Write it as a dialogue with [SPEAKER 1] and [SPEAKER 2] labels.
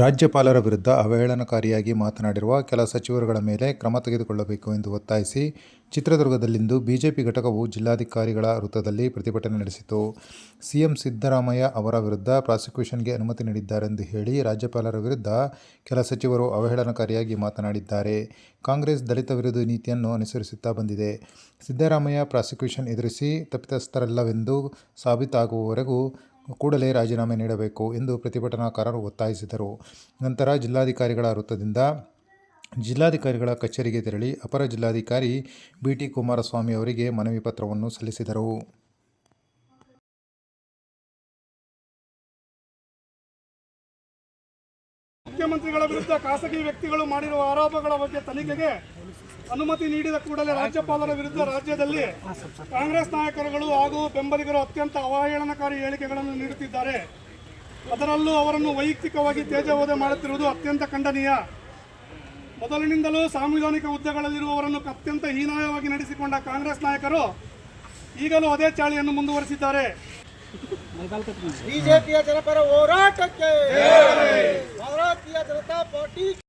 [SPEAKER 1] ರಾಜ್ಯಪಾಲರ ವಿರುದ್ಧ ಅವಹೇಳನಕಾರಿಯಾಗಿ ಮಾತನಾಡಿರುವ ಕೆಲ ಸಚಿವರುಗಳ ಮೇಲೆ ಕ್ರಮ ತೆಗೆದುಕೊಳ್ಳಬೇಕು ಎಂದು ಒತ್ತಾಯಿಸಿ ಚಿತ್ರದುರ್ಗದಲ್ಲಿಂದು ಬಿಜೆಪಿ ಘಟಕವು ಜಿಲ್ಲಾಧಿಕಾರಿಗಳ ವೃತ್ತದಲ್ಲಿ ಪ್ರತಿಭಟನೆ ನಡೆಸಿತು. ಸಿಎಂ ಸಿದ್ದರಾಮಯ್ಯ ಅವರ ವಿರುದ್ಧ ಪ್ರಾಸಿಕ್ಯೂಷನ್ಗೆ ಅನುಮತಿ ನೀಡಿದ್ದಾರೆಂದು ಹೇಳಿ ರಾಜ್ಯಪಾಲರ ವಿರುದ್ಧ ಕೆಲ ಸಚಿವರು ಅವಹೇಳನಕಾರಿಯಾಗಿ ಮಾತನಾಡಿದ್ದಾರೆ. ಕಾಂಗ್ರೆಸ್ ದಲಿತ ವಿರೋಧಿ ನೀತಿಯನ್ನು ಅನುಸರಿಸುತ್ತಾ ಬಂದಿದೆ. ಸಿದ್ದರಾಮಯ್ಯ ಪ್ರಾಸಿಕ್ಯೂಷನ್ ಎದುರಿಸಿ ತಪ್ಪಿತಸ್ಥರಲ್ಲವೆಂದು ಸಾಬೀತಾಗುವವರೆಗೂ ಕೂಡಲೇ ರಾಜೀನಾಮೆ ನೀಡಬೇಕು ಎಂದು ಪ್ರತಿಭಟನಾಕಾರರು ಒತ್ತಾಯಿಸಿದರು. ನಂತರ ಜಿಲ್ಲಾಧಿಕಾರಿಗಳ ವೃತ್ತದಿಂದ ಜಿಲ್ಲಾಧಿಕಾರಿಗಳ ಕಚೇರಿಗೆ ತೆರಳಿ ಅಪರ ಜಿಲ್ಲಾಧಿಕಾರಿ ಬಿ ಟಿ ಕುಮಾರಸ್ವಾಮಿ ಅವರಿಗೆ ಮನವಿ ಪತ್ರವನ್ನು ಸಲ್ಲಿಸಿದರು.
[SPEAKER 2] ಮುಖ್ಯಮಂತ್ರಿಗಳ ವಿರುದ್ಧ ಖಾಸಗಿ ವ್ಯಕ್ತಿಗಳು ಮಾಡಿರುವ ಆರೋಪಗಳ ಬಗ್ಗೆ ತನಿಖೆಗೆ ಅನುಮತಿ ನೀಡಿದ ಕೂಡಲೇ ರಾಜ್ಯಪಾಲರ ವಿರುದ್ಧ ರಾಜ್ಯದಲ್ಲಿ ಕಾಂಗ್ರೆಸ್ ನಾಯಕರುಗಳು ಹಾಗೂ ಬೆಂಬಲಿಗರು ಅತ್ಯಂತ ಅವಹೇಳನಕಾರಿ ಹೇಳಿಕೆಗಳನ್ನು ನೀಡುತ್ತಿದ್ದಾರೆ. ಅದರಲ್ಲೂ ಅವರನ್ನು ವೈಯಕ್ತಿಕವಾಗಿ ತೇಜೋವಧೆ ಮಾಡುತ್ತಿರುವುದು ಅತ್ಯಂತ ಖಂಡನೀಯ. ಮೊದಲಿನಿಂದಲೂ ಸಾಂವಿಧಾನಿಕ ಹುದ್ದೆಗಳಲ್ಲಿರುವವರನ್ನು ಅತ್ಯಂತ ಹೀನಾಯವಾಗಿ ನಡೆಸಿಕೊಂಡ ಕಾಂಗ್ರೆಸ್ ನಾಯಕರು ಈಗಲೂ ಅದೇ ಚಾಳಿಯನ್ನು ಮುಂದುವರೆಸಿದ್ದಾರೆ.
[SPEAKER 3] ಬಿಜೆಪಿಯ ಜನಪರ ಹೋರಾಟಕ್ಕೆ ಭಾರತೀಯ ಜನತಾ ಪಾರ್ಟಿ